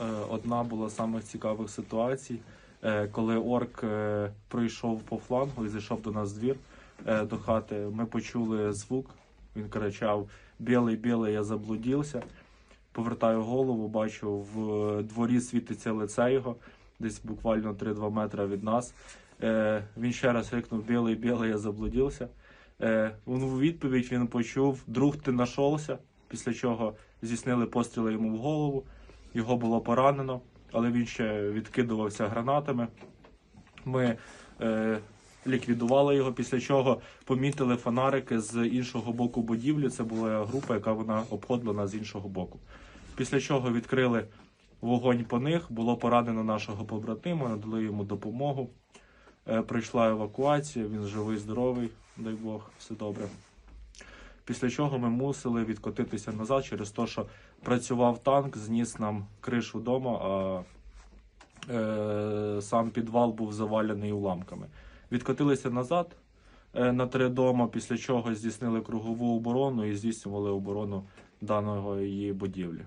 Е, Одна була з самих цікавих ситуацій, е, коли орк е, пройшов по флангу і зайшов до нас в двір до хати. Ми почули звук. Він кричав: Білий, білий, я заблудився. Повертаю голову, бачу, в дворі світиться лице його, десь буквально 3-2 метри від нас. Він ще раз крикнув Білий, білий, я заблудився. У відповідь він почув Друг, ти нашовся. Після чого здійснили постріли йому в голову. Його було поранено, але він ще відкидувався гранатами. Ми е, ліквідували його, після чого помітили фонарики з іншого боку будівлі. Це була група, яка вона обходила нас з іншого боку. Після чого відкрили вогонь по них, було поранено нашого побратима, надали йому допомогу. Е, прийшла евакуація, він живий, здоровий, дай Бог, все добре. Після чого ми мусили відкотитися назад через те, що працював танк, зніс нам кришу вдома, а е, сам підвал був завалений уламками. Відкотилися назад е, на три дома, після чого здійснили кругову оборону і здійснювали оборону даної її будівлі.